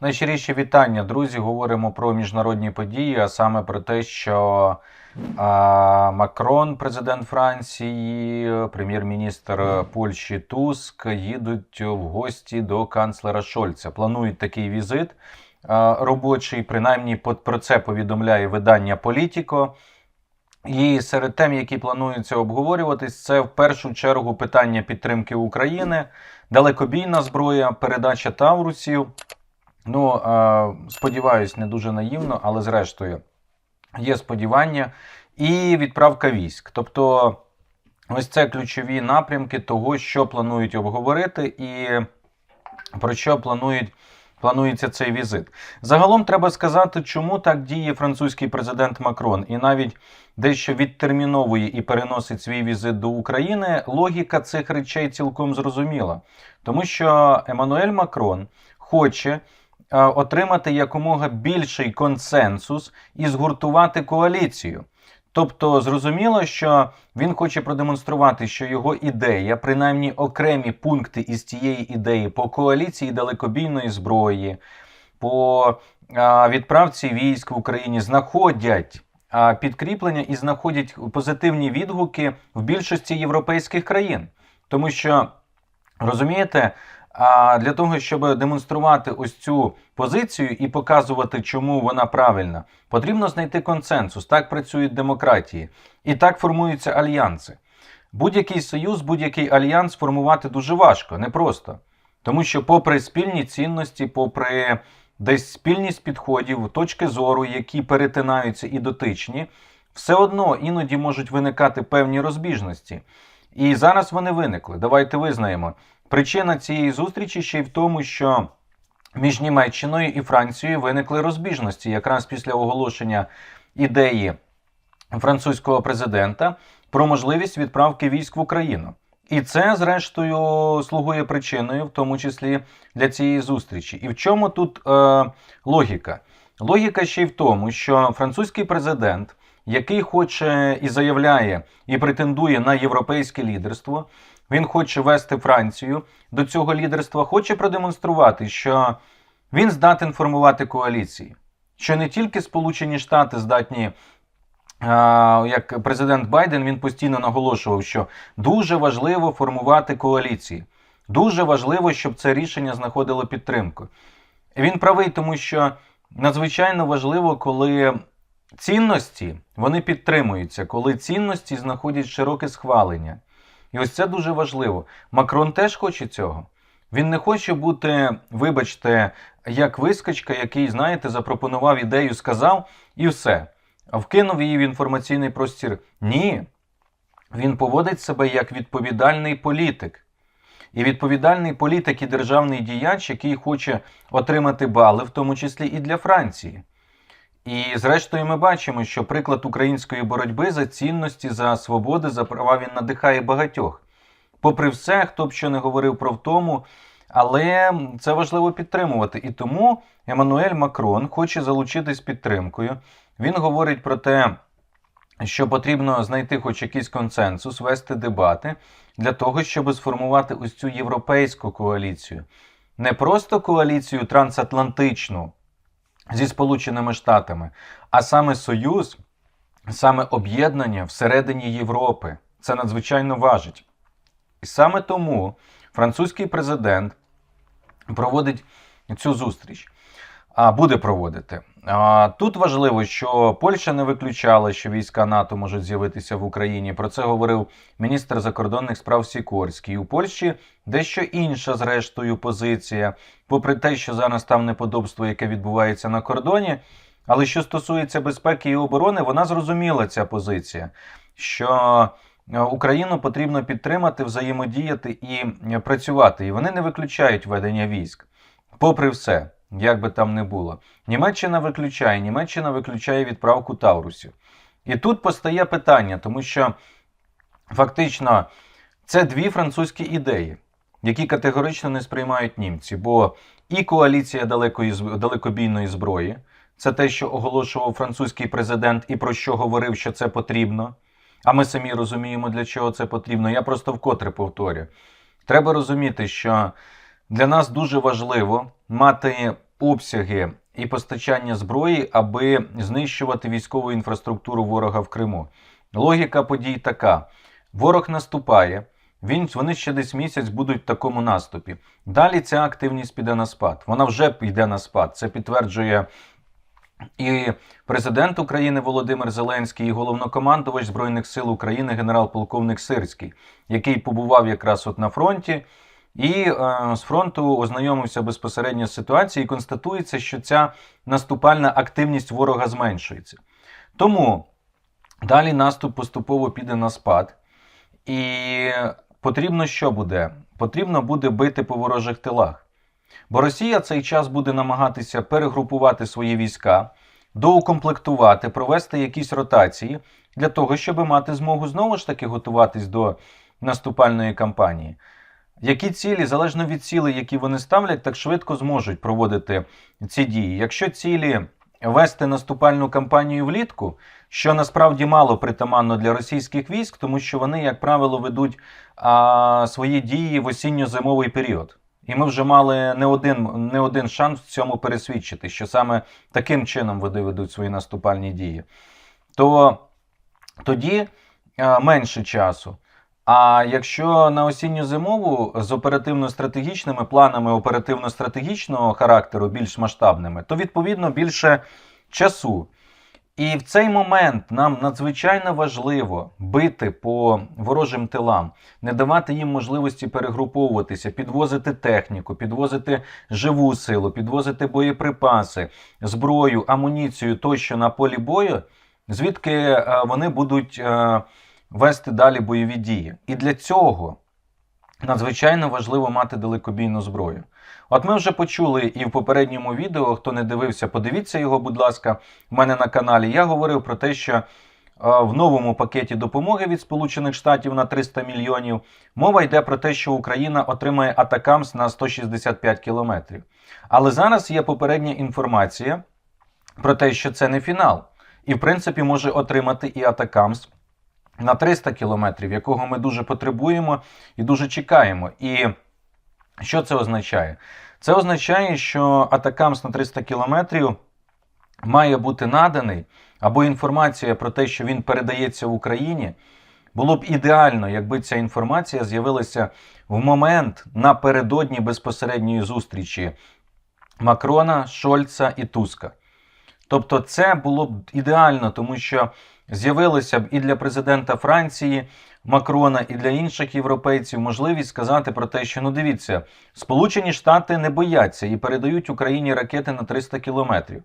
Найщиріші вітання, друзі. Говоримо про міжнародні події, а саме про те, що а, Макрон, президент Франції, прем'єр-міністр Польщі Туск їдуть в гості до канцлера Шольца. Планують такий візит а, робочий. Принаймні про це повідомляє видання Політіко. І серед тем, які плануються обговорюватись, це в першу чергу питання підтримки України, далекобійна зброя, передача Таврусів. Ну, сподіваюсь, не дуже наївно, але зрештою є сподівання і відправка військ. Тобто, ось це ключові напрямки того, що планують обговорити, і про що планують. Планується цей візит. Загалом треба сказати, чому так діє французький президент Макрон, і навіть дещо відтерміновує і переносить свій візит до України. Логіка цих речей цілком зрозуміла, тому що Еммануель Макрон хоче отримати якомога більший консенсус і згуртувати коаліцію. Тобто зрозуміло, що він хоче продемонструвати, що його ідея, принаймні окремі пункти із цієї ідеї по коаліції далекобійної зброї, по відправці військ в Україні знаходять підкріплення і знаходять позитивні відгуки в більшості європейських країн. Тому що розумієте, а для того, щоб демонструвати ось цю позицію і показувати, чому вона правильна, потрібно знайти консенсус. Так працюють демократії, і так формуються альянси. Будь-який союз, будь-який альянс формувати дуже важко, непросто. Тому що, попри спільні цінності, попри десь спільність підходів, точки зору, які перетинаються і дотичні, все одно іноді можуть виникати певні розбіжності. І зараз вони виникли. Давайте визнаємо. Причина цієї зустрічі ще й в тому, що між Німеччиною і Францією виникли розбіжності якраз після оголошення ідеї французького президента про можливість відправки військ в Україну. І це, зрештою, слугує причиною, в тому числі для цієї зустрічі. І в чому тут е, логіка? Логіка ще й в тому, що французький президент, який хоче і заявляє, і претендує на європейське лідерство, він хоче вести Францію до цього лідерства, хоче продемонструвати, що він здатен формувати коаліції, що не тільки Сполучені Штати здатні. Як президент Байден він постійно наголошував, що дуже важливо формувати коаліції, дуже важливо, щоб це рішення знаходило підтримку. Він правий, тому що надзвичайно важливо, коли цінності вони підтримуються, коли цінності знаходять широке схвалення. І ось це дуже важливо. Макрон теж хоче цього. Він не хоче бути, вибачте, як вискочка, який, знаєте, запропонував ідею, сказав і все. Вкинув її в інформаційний простір. Ні. Він поводить себе як відповідальний політик. І відповідальний політик і державний діяч, який хоче отримати бали, в тому числі і для Франції. І зрештою ми бачимо, що приклад української боротьби за цінності, за свободи, за права він надихає багатьох. Попри все, хто б що не говорив про втому, але це важливо підтримувати. І тому Еммануель Макрон хоче залучитись підтримкою. Він говорить про те, що потрібно знайти хоч якийсь консенсус, вести дебати для того, щоб сформувати ось цю європейську коаліцію. Не просто коаліцію трансатлантичну зі Сполученими Штатами, а саме союз, саме об'єднання всередині Європи. Це надзвичайно важить. І саме тому французький президент проводить цю зустріч. А буде проводити. Тут важливо, що Польща не виключала, що війська НАТО можуть з'явитися в Україні. Про це говорив міністр закордонних справ Сікорський. У Польщі дещо інша, зрештою, позиція, попри те, що зараз там неподобство, яке відбувається на кордоні. Але що стосується безпеки і оборони, вона зрозуміла ця позиція, що е, Україну потрібно підтримати, взаємодіяти і е, працювати. І вони не виключають ведення військ, попри все. Як би там не було, Німеччина виключає, Німеччина виключає відправку Таурусів. І тут постає питання, тому що фактично це дві французькі ідеї, які категорично не сприймають німці. Бо і коаліція далекої, далекобійної зброї це те, що оголошував французький президент, і про що говорив, що це потрібно. А ми самі розуміємо, для чого це потрібно. Я просто вкотре повторю. Треба розуміти, що для нас дуже важливо мати обсяги і постачання зброї, аби знищувати військову інфраструктуру ворога в Криму. Логіка подій така: ворог наступає. Він, вони ще десь місяць будуть в такому наступі. Далі ця активність піде на спад. Вона вже йде на спад. Це підтверджує і президент України Володимир Зеленський, і головнокомандувач Збройних сил України генерал-полковник Сирський, який побував якраз от на фронті. І е, з фронту ознайомився безпосередньо з ситуацією і констатується, що ця наступальна активність ворога зменшується. Тому далі наступ поступово піде на спад. І потрібно що буде? Потрібно буде бити по ворожих тилах. Бо Росія цей час буде намагатися перегрупувати свої війська, доукомплектувати, провести якісь ротації для того, щоб мати змогу знову ж таки готуватись до наступальної кампанії. Які цілі, залежно від цілей, які вони ставлять, так швидко зможуть проводити ці дії. Якщо цілі вести наступальну кампанію влітку, що насправді мало притаманно для російських військ, тому що вони, як правило, ведуть а, свої дії в осінньо-зимовий період. І ми вже мали не один, не один шанс в цьому пересвідчити, що саме таким чином вони ведуть свої наступальні дії. То тоді а, менше часу. А якщо на осінньо-зимову з оперативно-стратегічними планами оперативно-стратегічного характеру більш масштабними, то відповідно більше часу. І в цей момент нам надзвичайно важливо бити по ворожим тилам, не давати їм можливості перегруповуватися, підвозити техніку, підвозити живу силу, підвозити боєприпаси, зброю, амуніцію тощо на полі бою, звідки е, вони будуть е, вести далі бойові дії. І для цього надзвичайно важливо мати далекобійну зброю. От ми вже почули і в попередньому відео, хто не дивився, подивіться його, будь ласка, в мене на каналі. Я говорив про те, що в новому пакеті допомоги від Сполучених Штатів на 300 мільйонів мова йде про те, що Україна отримає Атакамс на 165 кілометрів. Але зараз є попередня інформація про те, що це не фінал. І, в принципі, може отримати і Атакамс на 300 кілометрів, якого ми дуже потребуємо і дуже чекаємо. І що це означає? Це означає, що Атакамс на 300 кілометрів має бути наданий, або інформація про те, що він передається в Україні. Було б ідеально, якби ця інформація з'явилася в момент напередодні безпосередньої зустрічі Макрона, Шольца і Туска. Тобто, це було б ідеально, тому що з'явилося б і для президента Франції Макрона, і для інших європейців можливість сказати про те, що ну дивіться, Сполучені Штати не бояться і передають Україні ракети на 300 кілометрів,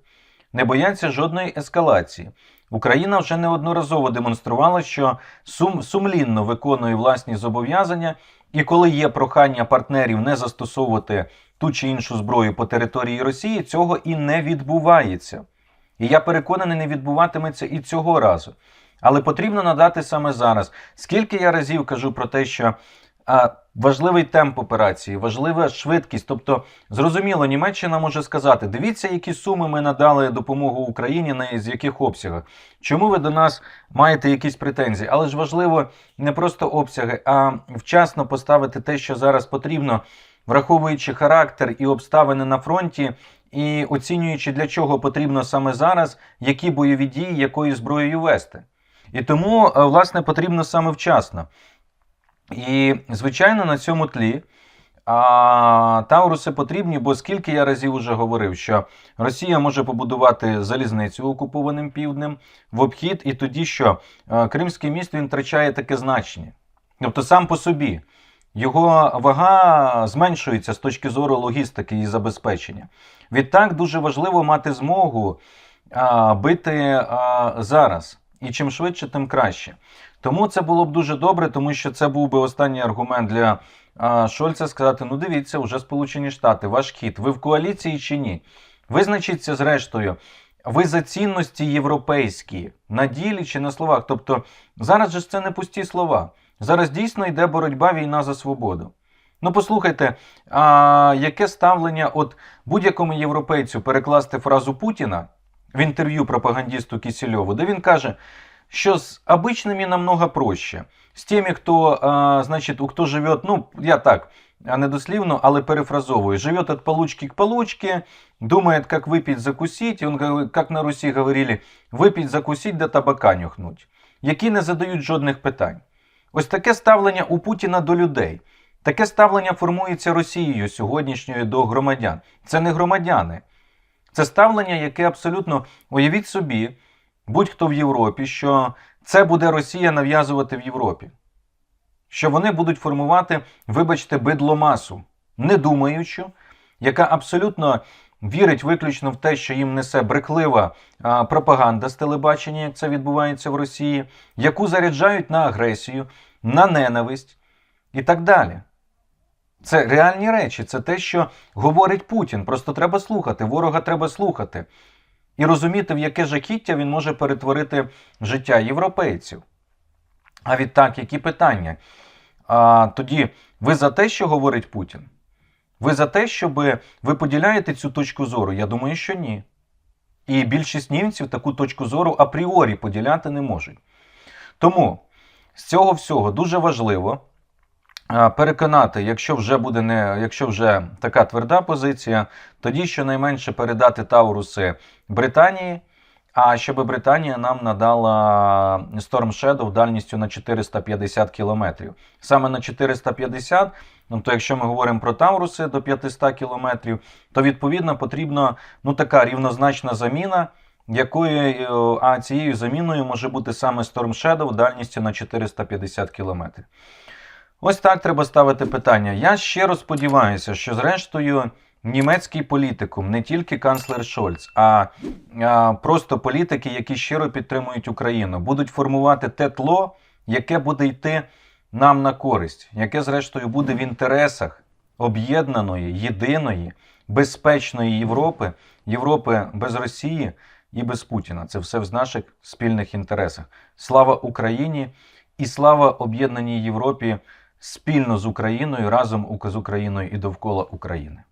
не бояться жодної ескалації. Україна вже неодноразово демонструвала, що сум, сумлінно виконує власні зобов'язання, і коли є прохання партнерів не застосовувати ту чи іншу зброю по території Росії, цього і не відбувається. І я переконаний, не відбуватиметься і цього разу. Але потрібно надати саме зараз. Скільки я разів кажу про те, що а, важливий темп операції, важлива швидкість. Тобто, зрозуміло, Німеччина може сказати: дивіться, які суми ми надали допомогу Україні, на з яких обсягах. Чому ви до нас маєте якісь претензії? Але ж важливо не просто обсяги, а вчасно поставити те, що зараз потрібно, враховуючи характер і обставини на фронті. І оцінюючи, для чого потрібно саме зараз, які бойові дії, якою зброєю вести. І тому, е, власне, потрібно саме вчасно. І, звичайно, на цьому тлі а, Тауруси потрібні, бо скільки я разів вже говорив, що Росія може побудувати залізницю окупованим півднем в обхід, і тоді що а, Кримський міст він втрачає таке значення. Тобто сам по собі. Його вага зменшується з точки зору логістики і забезпечення. Відтак дуже важливо мати змогу а, бити а, зараз. І чим швидше, тим краще. Тому це було б дуже добре, тому що це був би останній аргумент для а, Шольца сказати: ну дивіться, вже Сполучені Штати, ваш хід, ви в коаліції чи ні? Визначіться зрештою. Ви за цінності європейські на ділі чи на словах. Тобто зараз же це не пусті слова. Зараз дійсно йде боротьба війна за свободу. Ну, послухайте, а яке ставлення от будь-якому європейцю перекласти фразу Путіна в інтерв'ю пропагандисту Кисельову, де він каже, що з обычными намного проще. З теми, хто, а, значить, хто живе, ну, я так а не дослівно, але перефразовую. Живет от получки к получке, думает, как выпить, закусить. И он говорит, как на Русі говорили, випіть, закусить, да табака нюхнуть. Які не задають жодних питань. Ось таке ставлення у Путіна до людей. Таке ставлення формується Росією сьогоднішньою до громадян. Це не громадяни. Це ставлення, яке абсолютно уявіть собі, будь-хто в Європі, що це буде Росія нав'язувати в Європі. Що вони будуть формувати, вибачте, бидломасу, не думаючу, яка абсолютно вірить виключно в те, що їм несе бреклива пропаганда з телебачення, як це відбувається в Росії, яку заряджають на агресію, на ненависть і так далі. Це реальні речі, це те, що говорить Путін. Просто треба слухати. Ворога треба слухати і розуміти, в яке жахіття він може перетворити життя європейців. А відтак, які питання? А, тоді ви за те, що говорить Путін? Ви за те, щоб ви поділяєте цю точку зору? Я думаю, що ні. І більшість німців таку точку зору апріорі поділяти не можуть. Тому з цього всього дуже важливо переконати, якщо вже буде не, якщо вже така тверда позиція, тоді щонайменше передати Тауруси Британії, а щоб Британія нам надала Storm Shadow дальністю на 450 кілометрів. Саме на 450, ну то якщо ми говоримо про Тауруси до 500 кілометрів, то відповідно потрібна ну така рівнозначна заміна. Якою е, а цією заміною може бути саме Storm Shadow дальністю на 450 кілометрів. Ось так треба ставити питання. Я щиро сподіваюся, що зрештою німецький політикум, не тільки канцлер Шольц, а, а просто політики, які щиро підтримують Україну, будуть формувати те тло, яке буде йти нам на користь, яке, зрештою, буде в інтересах об'єднаної, єдиної, безпечної Європи, Європи без Росії і без Путіна. Це все в наших спільних інтересах. Слава Україні і слава об'єднаній Європі спільно з Україною, разом з Україною і довкола України.